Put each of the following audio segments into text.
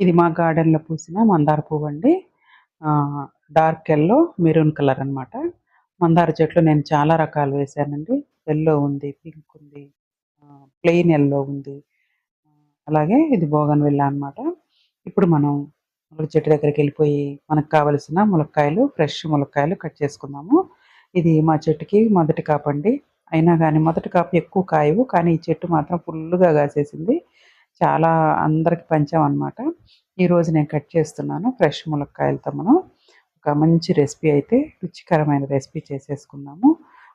ఇది మా గార్డెన్‌లో పూసిన మందార పువ్వు అండి డార్క్ ఎల్లో మెరూన్ కలర్ అన్నమాట. మందార చెట్లు నేను చాలా రకాలు వేశానండి. ఎల్లో ఉంది, పింక్ ఉంది, ప్లెయిన్ ఎల్లో ఉంది. అలాగే ఇది బోగన్వెల్ అనమాట ఇప్పుడు మనం ములగ చెట్టు దగ్గరికెళ్ళిపోయి మనకు కావలసిన ములక్కాయలు, ఫ్రెష్ ములక్కాయలు కట్ చేసుకుందాము. ఇది మా చెట్టుకి మొదటి కాపండి. అయినా కానీ మొదటి కాపు ఎక్కువ కాయవు. కానీ ఈ చెట్టు మాత్రం ఫుల్గా కాసేసింది. చాలా అందరికి పంచామన్నమాట. ఈరోజు నేను కట్ చేస్తున్నాను. ఫ్రెష్ ములక్కాయలతో మనం ఒక మంచి రెసిపీ అయితే రుచికరమైన రెసిపీ చేసేసుకుందాము.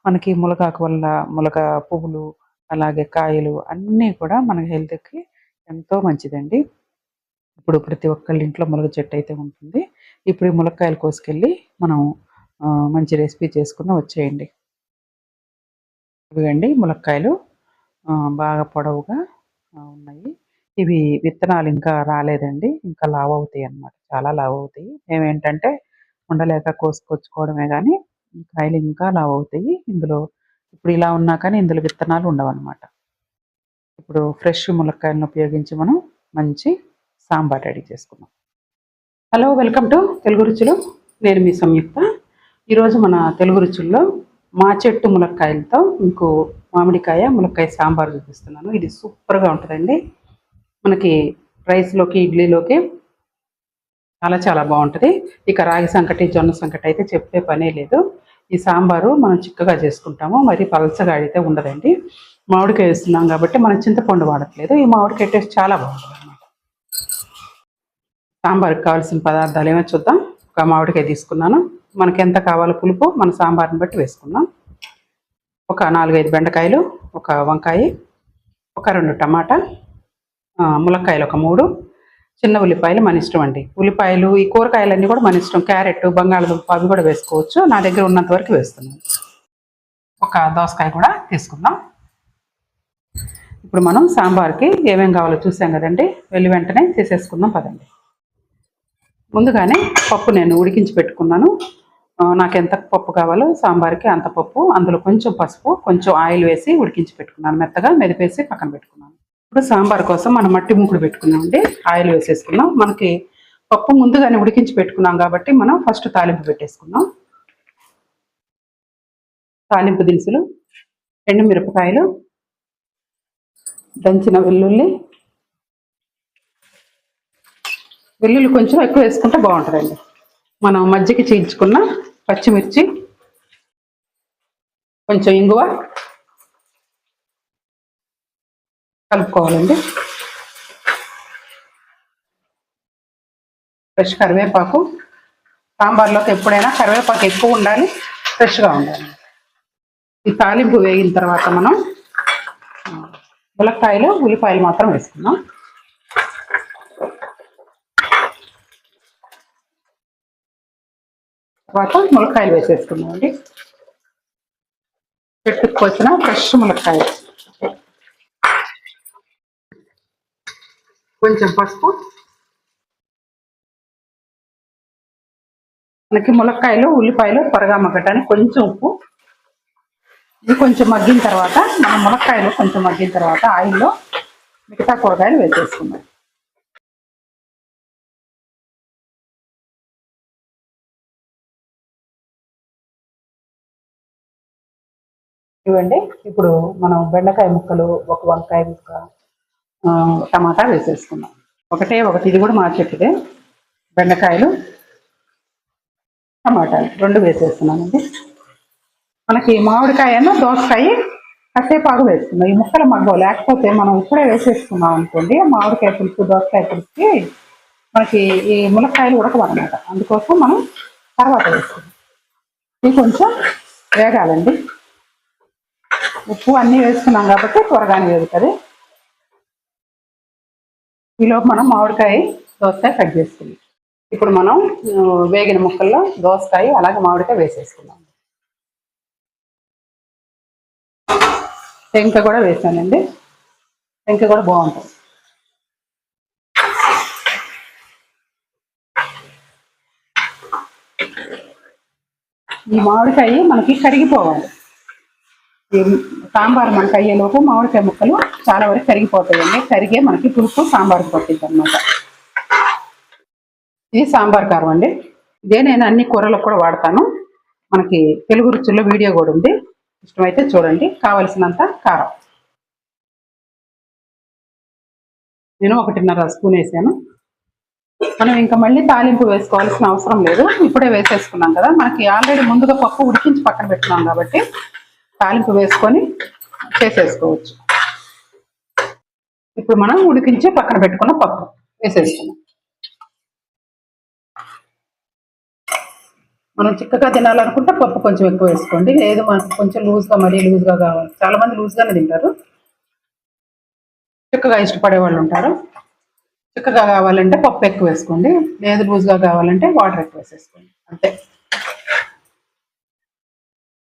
మనకి ములగాకు వల్ల ములగ పువ్వులు, అలాగే కాయలు అన్నీ కూడా మన హెల్త్‌కి ఎంతో మంచిదండి. ఇప్పుడు ప్రతి ఒక్కళ్ళ ఇంట్లో ములగ చెట్టు అయితే ఉంటుంది. ఇప్పుడు ఈ ములక్కాయలు కోసుకెళ్ళి మనం మంచి రెసిపీ చేసుకుందాం వచ్చేయండి. ఇవిగండి ములక్కాయలు బాగా పొడవుగా ఉన్నాయి. ఇవి విత్తనాలు ఇంకా రాలేదండి. ఇంకా లావవుతాయి అన్నమాట. చాలా లావవుతాయి. మేమేంటంటే ఉండలేక కోసుకొచ్చుకోవడమే కానీ కాయలు ఇంకా లావవుతాయి. ఇందులో ఇప్పుడు ఇలా ఉన్నా కానీ ఇందులో విత్తనాలు ఉండవన్నమాట. ఇప్పుడు ఫ్రెష్ ములక్కాయలను ఉపయోగించి మనం మంచి సాంబార్ రెడీ చేసుకున్నాం హలో! వెల్కమ్ టు తెలుగు రుచులు. నేను మీ సంయుక్త. ఈరోజు మన తెలుగు రుచుల్లో మా చెట్టు ములక్కాయలతో మీకు మామిడికాయ, ములక్కాయ సాంబార్ చూపిస్తున్నాను. ఇది సూపర్‌గా ఉంటుందండి మనకి రైస్‌లోకి, ఇడ్లీలోకి చాలా చాలా బాగుంటుంది ఇక రాగి సంకటి, జొన్న సంకటి అయితే చెప్పే పనే లేదు. ఈ సాంబారు మనం చిక్కగా చేసుకుంటాము. మరి పలసగా అయితే ఉండదండి. మామిడికాయ వేస్తున్నాం కాబట్టి మనం చింతపండు వాడట్లేదు. ఈ మామిడికాయ టేస్ట్ చాలా బావుంటదన్నమాట. సాంబార్‌కి కావాల్సిన పదార్థాలు ఏమో చూద్దాం. ఒక మామిడికాయ తీసుకున్నాను. మనకి ఎంత కావాలో పులుపు మన సాంబార్‌ని బట్టి వేసుకుందాం. ఒక 4, 5 బెండకాయలు, ఒక వంకాయ, ఒక రెండు టమాటా, ములక్కాయలు ఒక మూడు చిన్న ఉల్లిపాయలు మన ఇష్టం అండి. ఉల్లిపాయలు, ఈ కూరగాయలన్నీ కూడా మన ఇష్టం. క్యారెట్, బంగాళదుంప అవి కూడా వేసుకోవచ్చు. నా దగ్గర ఉన్నంత వరకు వేస్తున్నాను. ఒక దోసకాయ కూడా తీసుకుందాం. ఇప్పుడు మనం సాంబార్‌కి ఏమేం కావాలో చూసాం కదండీ! వెళ్ళి వెంటనే చేసేసుకుందాం పదండి. ముందుగానే పప్పు నేను ఉడికించి పెట్టుకున్నాను. నాకు ఎంత పప్పు కావాలో సాంబార్‌కి అంత పప్పు, అందులో కొంచెం పసుపు, కొంచెం ఆయిల్ వేసి ఉడికించి పెట్టుకున్నాను. మెత్తగా మెదిపేసి పక్కన పెట్టుకున్నాను. ఇప్పుడు సాంబార్ కోసం మనం మట్టి ముక్కుడు పెట్టుకున్నామండి. ఆయిల్ వేసేసుకున్నాం. మనకి పప్పు ముందుగానే ఉడికించి పెట్టుకున్నాం కాబట్టి మనం ఫస్ట్ తాలింపు పెట్టేసుకున్నాం తాలింపు దినుసులు, ఎండుమిరపకాయలు, దంచిన వెల్లుల్లి వెల్లుల్లి కొంచెం ఎక్కువ వేసుకుంటే బాగుంటుందండి. మనం మజ్జిగ చీల్చుకున్న పచ్చిమిర్చి, కొంచెం ఇంగువ కలుపుకోవాలండి. ఫ్రెష్ కరివేపాకు సాంబార్లోకి ఎప్పుడైనా కరివేపాకు ఎక్కువ ఉండాలి. ఫ్రెష్‌గా ఉండాలి. ఈ తాలింపు వేగిన తర్వాత మనం ములక్కాయలు, ఉల్లిపాయలు మాత్రం వేసుకుందాం. తర్వాత ములక్కాయలు వేసేసుకుందామండి. చెట్టుకు కోసిన ఫ్రెష్ ములక్కాయలు. కొంచెం పసుపు. మనకి ములక్కాయలు, ఉల్లిపాయలు త్వరగా మగ్గటానికి కొంచెం ఉప్పు. ఇవి కొంచెం మగ్గిన తర్వాత మన ములక్కాయలు కొంచెం మగ్గిన తర్వాత ఆయిల్‌లో మిగతా కూరగాయలు వేసేసుకుందాం. ఇవ్వండి ఇప్పుడు మనం బెండకాయ ముక్కలు, ఒక వంకాయ ముక్క, టమాటా వేసేసుకున్నాం ఒకటే ఒకటి ఇది కూడా మా చెట్టుదే. బెండకాయలు, టమాటాలు రెండు వేసేస్తున్నానండి. మనకి మామిడికాయను, దోసకాయ కాసేపాగు వేసుకున్నాం ఈ ముక్కలు మగ్గవు. లేకపోతే మనం ఇప్పుడే వేసేసుకున్నాం అనుకోండి మామిడికాయ పులుసు, దోసకాయ పులుసుకి మనకి ఈ ములక్కాయలు ఉడకవన్నమాట. అందుకోసం మనం తర్వాత వేసుకున్నాం ఇది కొంచెం వేగాలండి. ఉప్పు అన్నీ వేసుకున్నాం కాబట్టి త్వరగానే వేగుతుంది ఈలోపు మనం మామిడికాయ, దోసకాయ కట్ చేసుకున్నాం ఇప్పుడు మనం వేగిన ముక్కల్లో దోసకాయ అలాగే మామిడికాయ వేసేసుకున్నాం టెంక కూడా వేసానండి. టెంక కూడా బాగుంటుంది ఈ మామిడికాయ మనకి కరిగిపోవాలి. సాంబార్ మనకి అయ్యేలోపు మామిడికాయ ముక్కలు చాలా వరకు కరిగిపోతాయండి. కరిగే మనకి పులుపు సాంబార్‌కి పట్టిద్దన్నమాట. ఇది సాంబార్ కారం అండి. ఇదే నేను అన్ని కూరలకు కూడా వాడతాను. మనకి తెలుగు రుచుల్లో వీడియో కూడా ఉంది. ఇష్టమైతే చూడండి. కావలసినంత కారం. నేను ఒకటిన్నర స్పూన్ వేసాను. మనం ఇంకా మళ్ళీ తాలింపు వేసుకోవాల్సిన అవసరం లేదు. ఇప్పుడే వేసేసుకున్నాం కదా. మనకి ఆల్రెడీ ముందుగా పప్పు ఉడికించి పక్కన పెట్టుకున్నాం కాబట్టి తాలింపు వేసుకొని చేసేసుకోవచ్చు. ఇప్పుడు మనం ఉడికించి పక్కన పెట్టుకున్న పప్పు వేసేసుకున్నాం మనం చిక్కగా తినాలనుకుంటే పప్పు కొంచెం ఎక్కువ వేసుకోండి. లేదు మనకు కొంచెం లూజ్గా మరీ లూజ్గా కావాలి చాలా మంది లూజ్గానే తింటారు. చిక్కగా ఇష్టపడే వాళ్ళు ఉంటారు. చిక్కగా కావాలంటే పప్పు ఎక్కువ వేసుకోండి. లేదు లూజ్గా కావాలంటే వాటర్ ఎక్కువ వేసేసుకోండి. అంతే.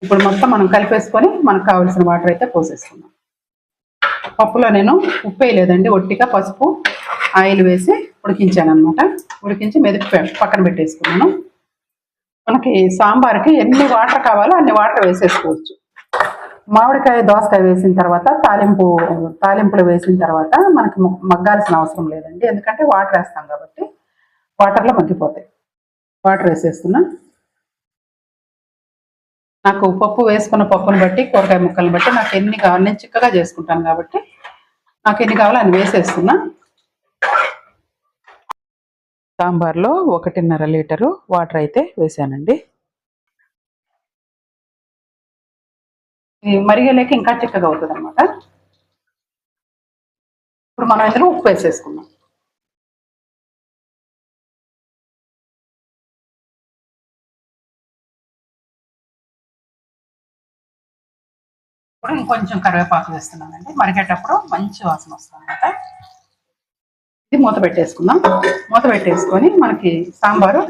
ఇప్పుడు మొత్తం మనం కలిపేసుకొని మనకు కావాల్సిన వాటర్ అయితే పోసేసుకుందాం. పప్పులో నేను ఉప్పు వేయలేదండి ఒట్టిగా పసుపు ఆయిల్ వేసి ఉడికించాను అనమాట ఉడికించి మెదిపి పక్కన పెట్టేసుకున్నాను. మనకి సాంబార్కి ఎన్ని వాటర్ కావాలో అన్ని వాటర్ వేసేసుకోవచ్చు. మామిడికాయ దోసకాయ వేసిన తర్వాత తాలింపు తాలింపులు వేసిన తర్వాత మనకి మగ్గాల్సిన అవసరం లేదండి. ఎందుకంటే వాటర్ వేస్తాం కాబట్టి వాటర్లో మగ్గిపోతాయి. వాటర్ వేసేస్తున్నా. నాకు పప్పు వేసుకున్న పప్పును బట్టి కూరగాయ ముక్కలను బట్టి నాకు ఎన్ని కావాలి నేను చిక్కగా చేసుకుంటాను కాబట్టి నాకు ఎన్ని కావాలో అన్ని వేసేస్తున్నా. సాంబార్లో ఒకటిన్నర లీటరు వాటర్ అయితే వేసానండి. ఇది మరిగలేక ఇంకా చిక్కగా అవుతుంది అనమాట ఇప్పుడు మనం ఇందులో ఉప్పు వేసేసుకున్నాం ఇప్పుడు ఇంకొంచెం కరివేపాకు వేస్తున్నానండి. మరిగేటప్పుడు మంచి వాసన వస్తుంది అనమాట ఇది మూత పెట్టేసుకుందాం. మూత పెట్టేసుకొని మనకి సాంబారు.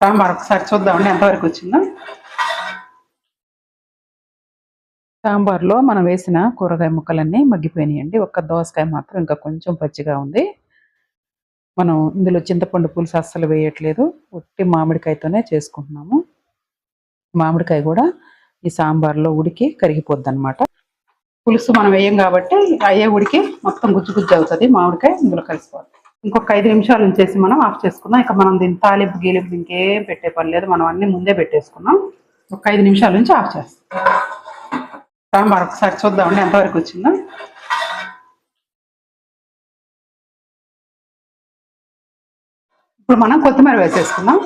సాంబార్ ఒకసారి చూద్దామండి ఎంతవరకు వచ్చిందో. సాంబార్లో మనం వేసిన కూరగాయ ముక్కలన్నీ మగ్గిపోయినాయండి. ఒక్క దోసకాయ మాత్రం ఇంకా కొంచెం పచ్చిగా ఉంది. మనం ఇందులో చింతపండు పులుసు అస్సలు వేయట్లేదు. ఒట్టి మామిడికాయతోనే చేసుకుంటున్నాము. మామిడికాయ కూడా ఈ సాంబార్లో ఉడికి కరిగిపోద్ది అనమాట పులుసు మనం వేయం కాబట్టి అయ్యే ఉడికి మొత్తం గుజ్జు గుజ్జు అవుతుంది మామిడికాయ ఇందులో కలిసిపోతుంది ఇంకొక ఐదు నిమిషాలు ఉంచేసి మనం ఆఫ్ చేసుకుందాం. ఇక మనం దీని తాలింపు గీలింపు ఇంకేం పెట్టే పని లేదు. మనం అన్ని ముందే పెట్టేసుకున్నాం ఒక ఐదు నిమిషాల నుంచి ఆఫ్ చేస్తాం. సాంబార్ ఒకసారి చూద్దామండి ఎంతవరకు వచ్చిందో. ఇప్పుడు మనం కొత్తిమీర వేసేసుకుందాం.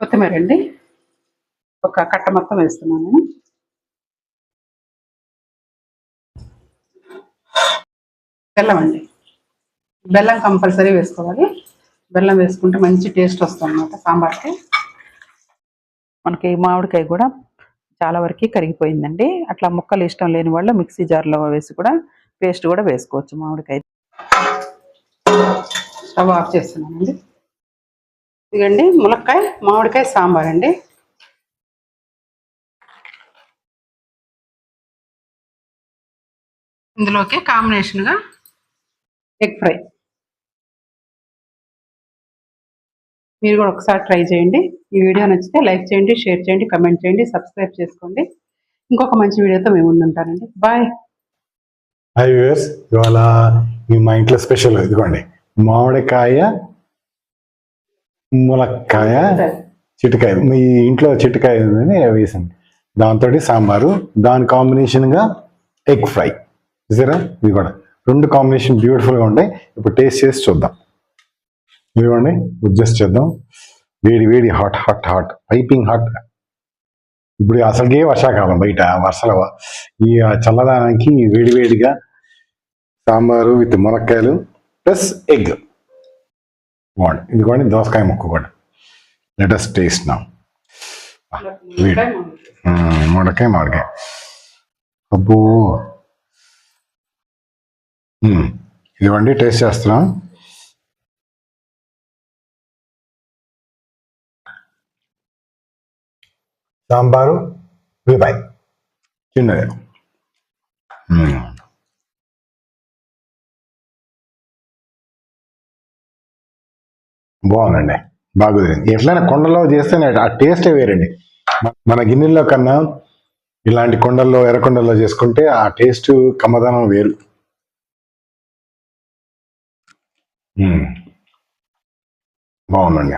కొత్తిమీర అండి. ఒక కట్ట మొత్తం వేస్తున్నాను నేను. బెల్లం అండి. బెల్లం కంపల్సరీ వేసుకోవాలి. బెల్లం వేసుకుంటే మంచి టేస్ట్ వస్తుంది అనమాట సాంబార్కి. మనకి మామిడికాయ కూడా చాలా వరకు కరిగిపోయిందండి. అట్లా ముక్కలు ఇష్టం లేని వాళ్ళు మిక్సీ జార్లో వేసి కూడా పేస్ట్ కూడా వేసుకోవచ్చు మామిడికాయ. స్టవ్ ఆఫ్ చేస్తున్నానండి. ఇదిగండి ములక్కాయ మామిడికాయ సాంబార్ అండి. ఇందులోకి కాంబినేషన్గా ఎగ్ ఫ్రై మీరు కూడా ఒకసారి ట్రై చేయండి. ఈ వీడియో నచ్చితే లైక్ చేయండి షేర్ చేయండి కమెంట్ చేయండి సబ్స్క్రైబ్ చేసుకోండి. ఇంకొక మంచి వీడియోతో మేము ముందుంటానండి. బాయ్ హాయ్ వ్యూవర్స్ ఇవాళ మా ఇంట్లో స్పెషల్ ఇదిగోండి. మామిడికాయ ములక్కాయ చిటికాయ. మీ ఇంట్లో చిటికాయ ఉందని వేసాను. దాంతో సాంబారు. దాని కాంబినేషన్గా ఎగ్ ఫ్రై చూసారా ఇది కూడా రెండు కాంబినేషన్ బ్యూటిఫుల్గా ఉంటాయి ఇప్పుడు టేస్ట్ చేసి చూద్దాం. ఇదిగోండి అడ్జస్ట్ చేద్దాం. వేడి వేడి hot hot hot piping hot ఇప్పుడు అసలుకే వర్షాకాలం బయట వర్షాల ఈ చల్లదానానికి వేడి వేడిగా సాంబారు విత్ మునక్కాయలు ప్లస్ ఎగ్. బాగుంది ఇదిగోండి దోసకాయ ముక్క కూడా. లెటస్ టేస్ట్ నా వేడి. మునక్కాయ మామిడికాయ. అబ్బో. ఇదిగోండి టేస్ట్ చేస్తున్నాం. సాంబారు ఉల్లిపాయ. చిన్నది. బాగుందండి. బాగుంది ఎట్లైనా కొండలో చేస్తేనే ఆ టేస్టే వేరండి. మన గిన్నెల్లో కన్నా ఇలాంటి కొండల్లో ఎర్రకొండల్లో చేసుకుంటే ఆ టేస్ట్ కమ్మదనం వేరు. బాగుందండి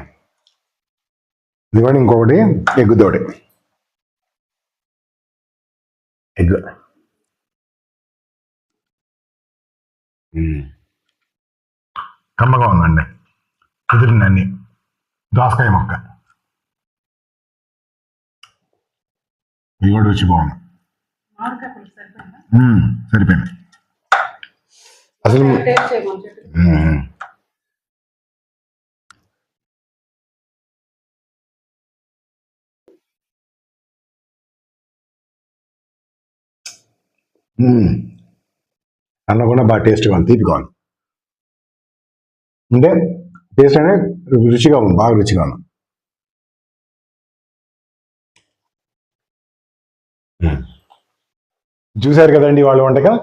ఇదిగోండి ఇంకొకటి ఎగ్ తోటి ఎగ్ మ్మ్. కమ్మగా ఉందండి కుదిరిందండి దోసకాయ మొక్క ఇది కూడా రుచి బాగుంది మ్మ్. సరిపోయింది అసలు Hmm. అన్నం కూడా బాగా టేస్ట్గా ఉంది. తీపిగా ఉంది. అంటే టేస్ట్ అనేది రుచిగా ఉంది బాగా రుచిగా ఉంది. Hmm. చూశారు కదండి వాళ్ళ వంటకం?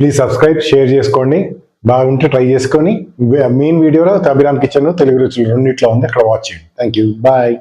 ప్లీజ్ సబ్స్క్రైబ్ షేర్ చేసుకోండి. బాగుంటే ట్రై చేసుకొని మెయిన్ వీడియోలో అభిరామ్ కిచెన్ తెలుగు రుచులు రెండిట్లో ఉంది. అక్కడ వాచ్ చేయండి. Thank you bye